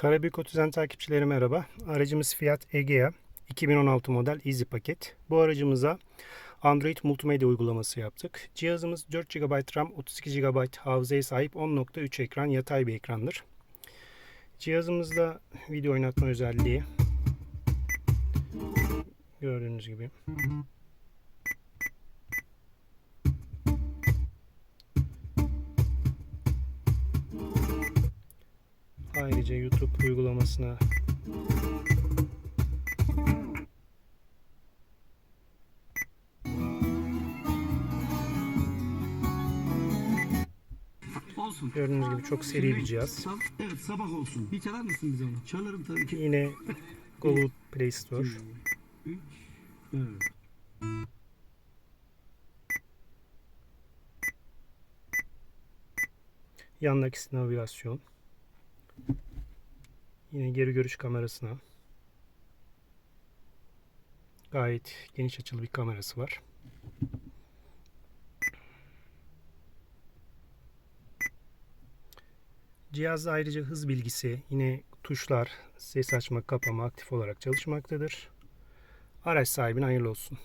Karabük Otizen takipçileri merhaba. Aracımız Fiat Egea 2016 model Easy paket. Bu aracımıza Android multimedya uygulaması yaptık. Cihazımız 4 GB RAM, 32 GB hafızaya sahip 10.3 ekran yatay bir ekrandır. Cihazımızda video oynatma özelliği gördüğünüz gibi. Ayrıca YouTube uygulamasına Olsun. gördüğünüz gibi çok seri bir cihaz. Sab- evet sabah olsun. Bir çalar mısın bize onu? Çalarım tabii ki. Yine Google Play Store. 3, 4. Yandaki navigasyon. Yine geri görüş kamerasına. Gayet geniş açılı bir kamerası var. Cihazda ayrıca hız bilgisi, yine tuşlar, ses açma, kapama aktif olarak çalışmaktadır. Araç sahibine hayırlı olsun.